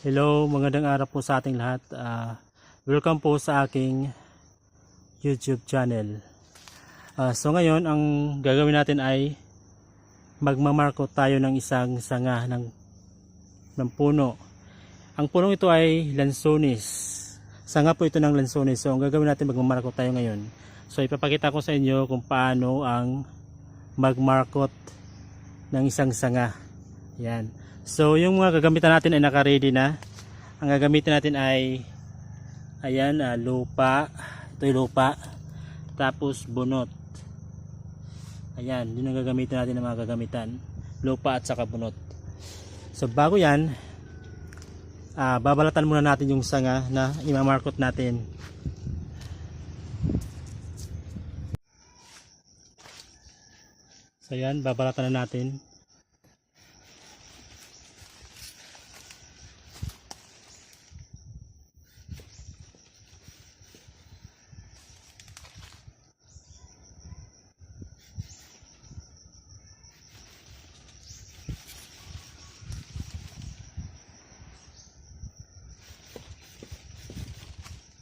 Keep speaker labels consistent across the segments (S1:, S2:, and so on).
S1: Hello, magandang araw po sa ating lahat. Ah, welcome po sa aking YouTube channel. Ah, so ngayon, ang gagawin natin ay magmamarko tayo ng isang sanga ng, ng puno. Ang punong ito ay lansones. Sanga po ito ng lansones. So ang gagawin natin, magmamarko tayo ngayon. So ipapakita ko sa inyo kung paano ang magmarkot ng isang sanga. Yan. So yung mga gagamitan natin ay naka-ready na. Ang gagamitin natin ay ayan, ah, lupa. Ito lupa. Tapos bunot. Ayan, yun ang gagamitin natin ng mga gagamitan. Lupa at saka bunot. So bago yan, ah, babalatan muna natin yung sanga na imamarkot natin. So yan, babalatan na natin.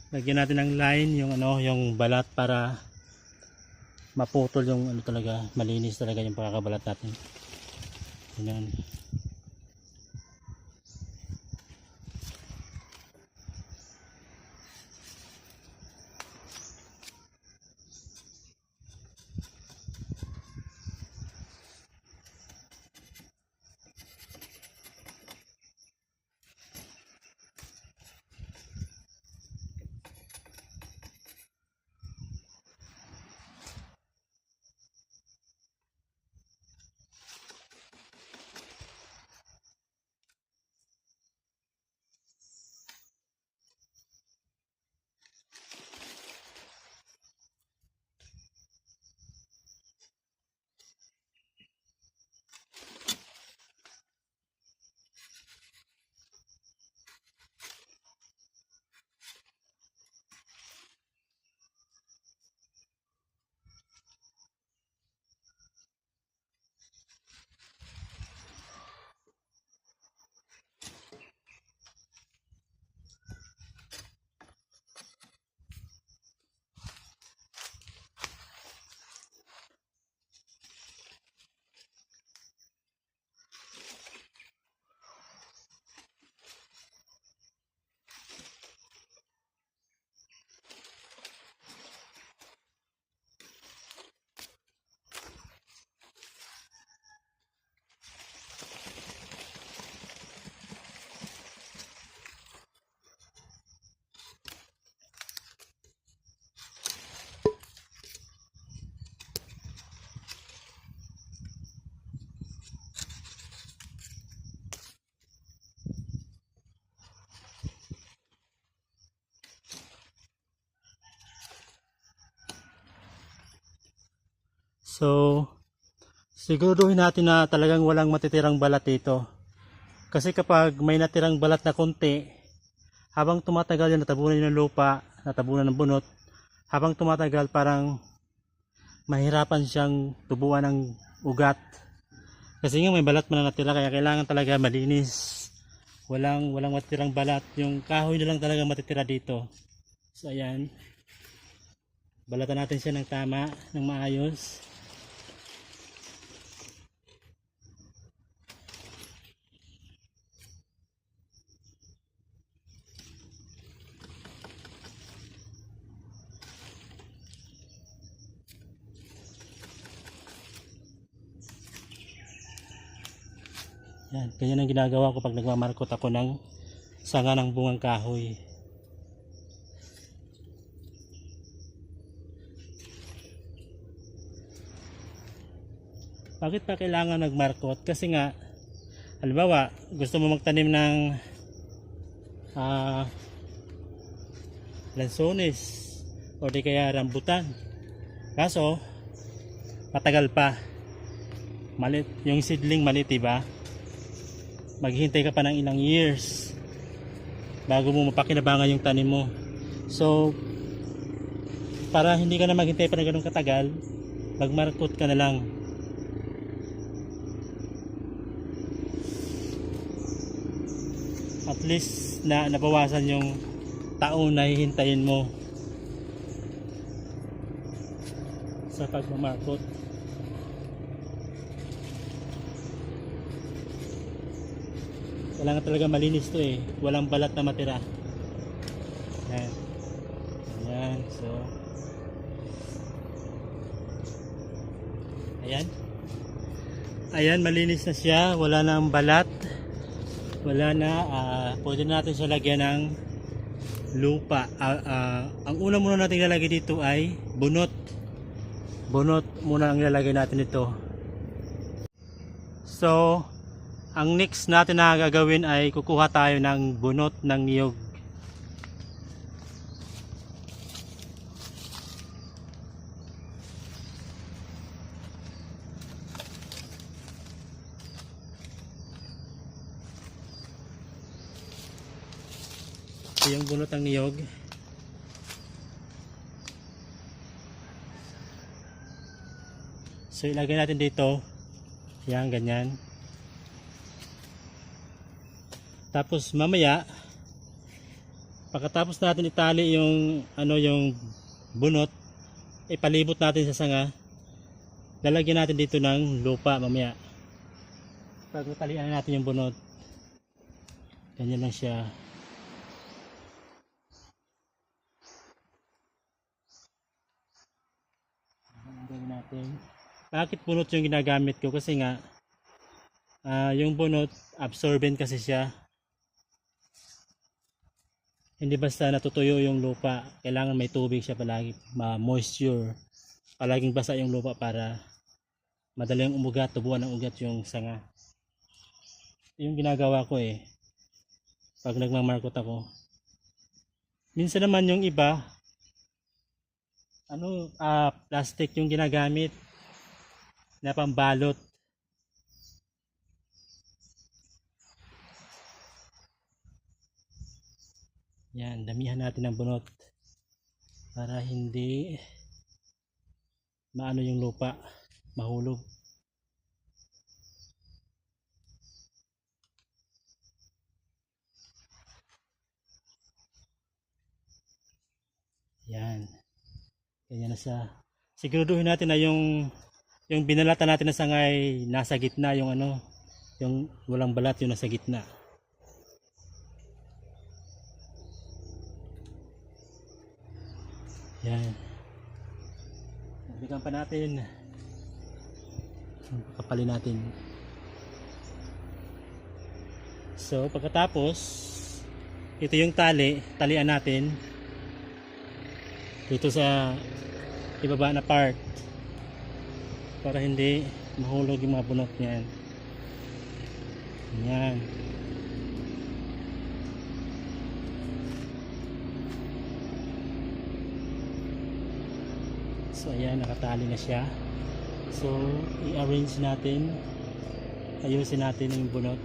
S1: Lagyan natin ng line yung ano yung balat para maputol yung ano talaga malinis talaga yung pagkakabalat natin Ganyan. So, siguraduhin natin na talagang walang matitirang balat dito. Kasi kapag may natirang balat na konti, habang tumatagal yan, natabunan yun ng lupa, natabunan ng bunot, habang tumatagal parang mahirapan siyang tubuan ng ugat. Kasi nga may balat man na natira, kaya kailangan talaga malinis. Walang, walang matirang balat. Yung kahoy na lang talaga matitira dito. So, ayan. Balatan natin siya ng tama, ng maayos. Yan, ganyan ang ginagawa ko pag nagmamarkot ako ng sanga ng bungang kahoy. Bakit pa kailangan nagmarkot? Kasi nga, halimbawa, gusto mo magtanim ng ah, lansones o di kaya rambutan. Kaso, matagal pa. Malit, yung seedling malit, diba? Maghihintay ka pa ng ilang years bago mo mapakinabangan yung tanim mo. So, para hindi ka na maghintay pa ng ganun katagal, magmarkot ka na lang. at least na nabawasan yung taon na hihintayin mo sa pagmamarkot. Kailangan talaga malinis to eh. Walang balat na matira. Yan. Yan. So. Ayan. Ayan, malinis na siya. Wala na ang balat. Wala na. ah pwede na natin siya lagyan ng lupa. Ah, ah, ang una muna natin ilalagay dito ay bunot. Bunot muna ang ilalagay natin ito. So, ang next natin na gagawin ay kukuha tayo ng bunot ng niyog. Yung bunot ng niyog. So ilagay natin dito. Yan, ganyan. Tapos mamaya pagkatapos natin itali yung ano yung bunot, ipalibot natin sa sanga. Lalagyan natin dito ng lupa mamaya. Pag natalian natin yung bunot. Ganyan lang siya. Gawin natin. Bakit bunot yung ginagamit ko? Kasi nga, ah, yung bunot, absorbent kasi siya. Hindi basta natutuyo yung lupa. Kailangan may tubig siya palagi, ma-moisture. Palaging basa yung lupa para madali yung umugat, tubuan ng ugat yung sanga. Yung ginagawa ko eh. Pag nagmamarkot ako. Minsan naman yung iba, ano, ah, plastic yung ginagamit na pambalot. Yan, damihan natin ng bunot para hindi maano yung lupa, mahulog. Yan. Ganyan na siya. Siguraduhin natin na yung yung binalatan natin na sangay nasa gitna yung ano, yung walang balat yung nasa gitna. Yan. Bigyan pa natin. Kapalin natin. So, pagkatapos, ito yung tali, talian natin dito sa ibaba na part para hindi mahulog yung mga bunot niyan. Yan. Ayan, nakatali na siya. So i-arrange natin. Ayusin natin yung bunot.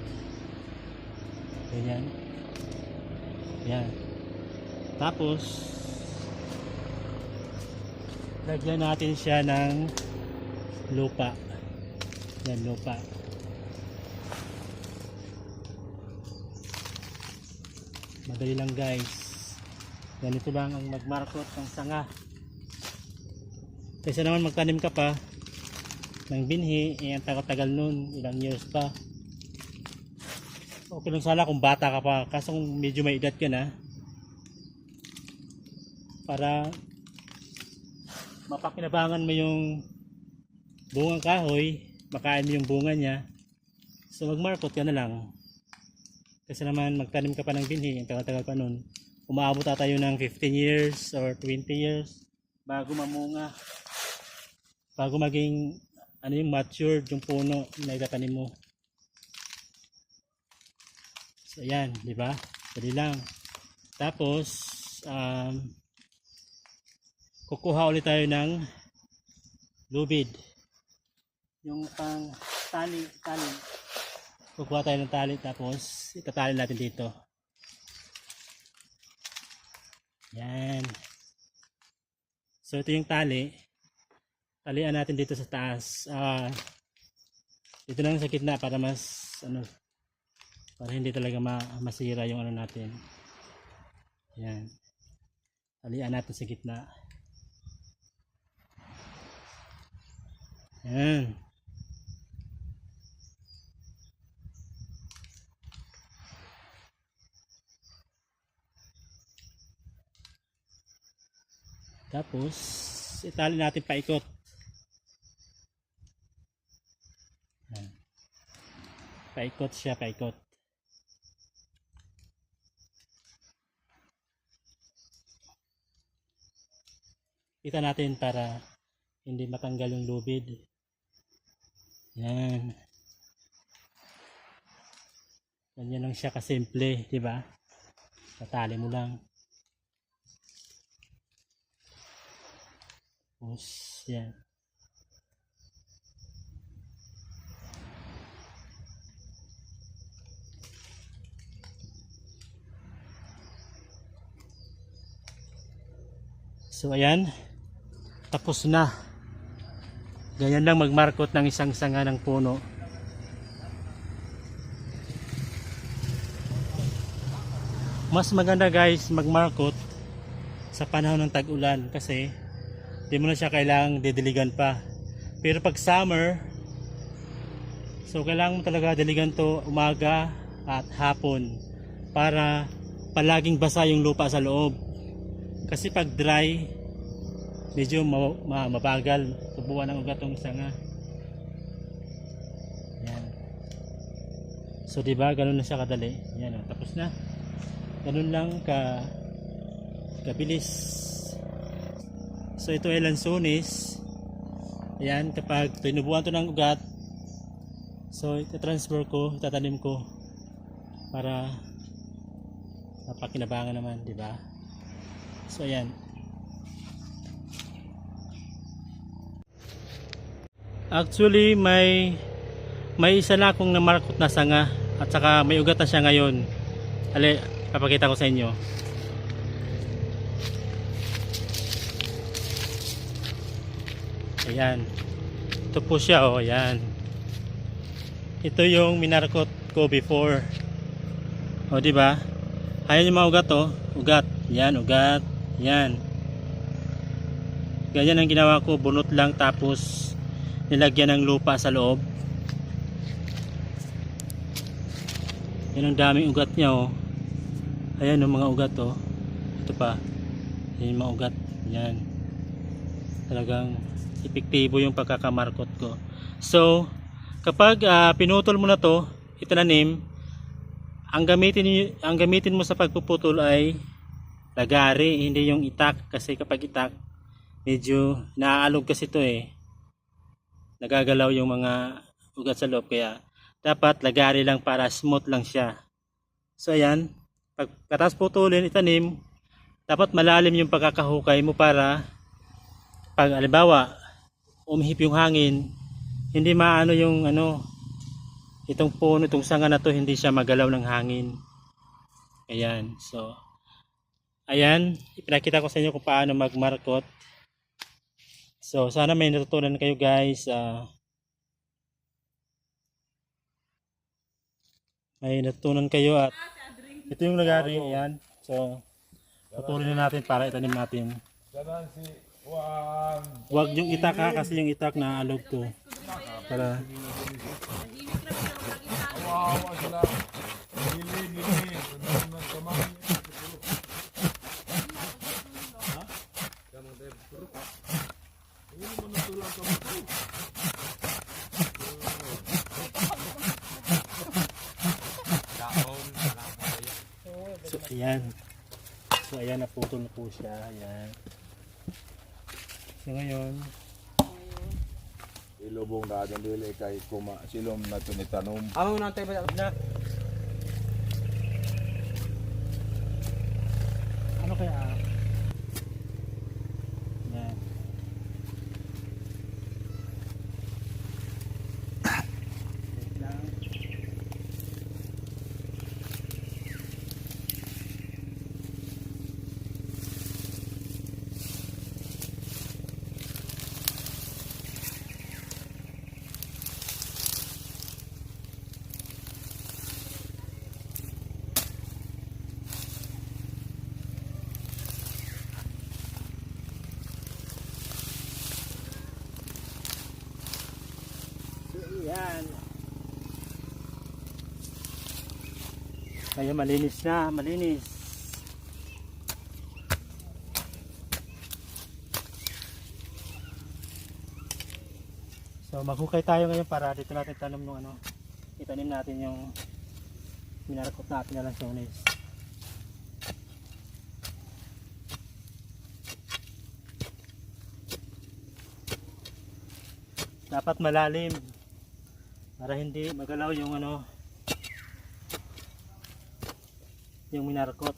S1: Ganyan. Yan. Tapos lagyan natin siya ng lupa. Yan, lupa. Madali lang guys. Ganito lang ang magmarkot ng sanga. Kaysa naman magtanim ka pa ng binhi, eh, ang tagal-tagal nun, ilang years pa. Okay lang sana kung bata ka pa, kaso kung medyo may edad ka na, para mapakinabangan mo yung bungang kahoy, makain mo yung bunga niya, so magmarkot ka na lang. Kasi naman magtanim ka pa ng binhi, ang tagal-tagal pa nun, umaabot ata yun ng 15 years or 20 years bago mamunga bago maging ano yung matured yung puno na itatanim mo. So ayan, di ba? Dali lang. Tapos um, kukuha ulit tayo ng lubid. Yung pang tali, tali. Kukuha tayo ng tali tapos itatali natin dito. Yan. So ito yung tali talian natin dito sa taas. Ah dito lang sa gitna para mas ano para hindi talaga ma- masira yung ano natin. Yan alian natin sa gitna. Yan tapos itali natin paikot paikot siya paikot. Kita natin para hindi matanggal yung lubid. Yan. Ganyan lang siya kasimple di ba? Tatali mo lang. Tapos yan So ayan, tapos na. Ganyan lang magmarkot ng isang sanga ng puno. Mas maganda guys magmarkot sa panahon ng tag-ulan kasi di mo na siya kailangang didiligan pa. Pero pag summer, so kailangan mo talaga diligan to umaga at hapon para palaging basa yung lupa sa loob. Kasi pag dry, medyo ma- ma- mabagal tubuan ng ugat ng sanga. Yan. So 'di ba, ganun na siya kadali. Yan, oh, tapos na. Ganun lang ka kabilis. So ito ay lansones. Ayan, kapag tinubuan to ng ugat, so ita-transfer ko, itatanim ko para napakinabangan naman, di ba? So ayan. Actually may may isa na akong namarkot na sanga at saka may ugat na siya ngayon. Ali, papakita ko sa inyo. Ayan. Ito po siya oh, ayan. Ito yung minarkot ko before. O di ba? Ayan yung mga ugat oh, ugat. Yan, ugat. Yan. Ganyan ang ginawa ko, bunot lang tapos nilagyan ng lupa sa loob. Yan ang daming ugat niya oh. Ayan yung mga ugat oh. Ito pa. Yan yung mga ugat. Yan. Talagang epektibo yung pagkakamarkot ko. So, kapag ah, pinutol mo na to, itinanim, ang gamitin ang gamitin mo sa pagpuputol ay lagari, hindi yung itak kasi kapag itak medyo naaalog kasi to eh. Nagagalaw yung mga ugat sa loob kaya dapat lagari lang para smooth lang siya. So ayan, pag katas putulin itanim, dapat malalim yung pagkakahukay mo para pag alibawa umihip yung hangin, hindi maano yung ano itong puno, itong sanga na to hindi siya magalaw ng hangin. Ayan, so ayan, ipinakita ko sa inyo kung paano magmarkot. So sana may natutunan kayo guys. ah may natutunan kayo at ito yung lagari, ayan. So putulin na natin para itanim natin. Huwag yung itak ha, kasi yung itak na alog to. Para
S2: Awawa sila. Dili, dili. Danan ng kamay. Ha? Kanang tayo puro. Hindi mo natulang kamay.
S1: So, ayan. So, ayan, naputol na po siya. Ayan. So, ngayon,
S2: Ilubong na adyan dili kay kuma silom na ito ni tanom.
S3: Amo na tayo ba?
S1: na. Yan. Ngayon malinis na, malinis. So maghukay tayo ngayon para dito natin tanim ng ano. Itanim natin yung minarakot natin na lansones. dapat malalim para hindi magalaw yung ano yung minarakot.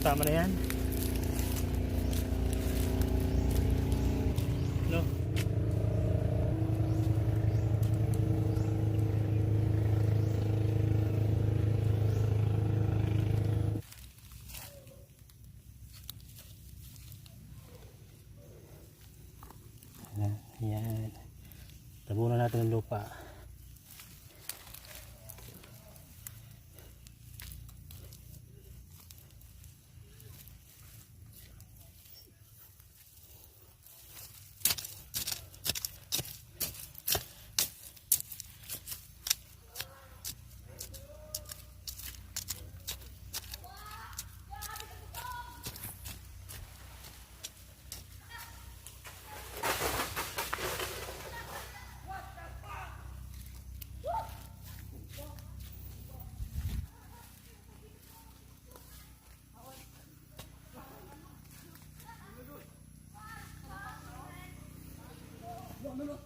S1: Tama na yan. No. Ayan. Tabunan natin ng lupa. no no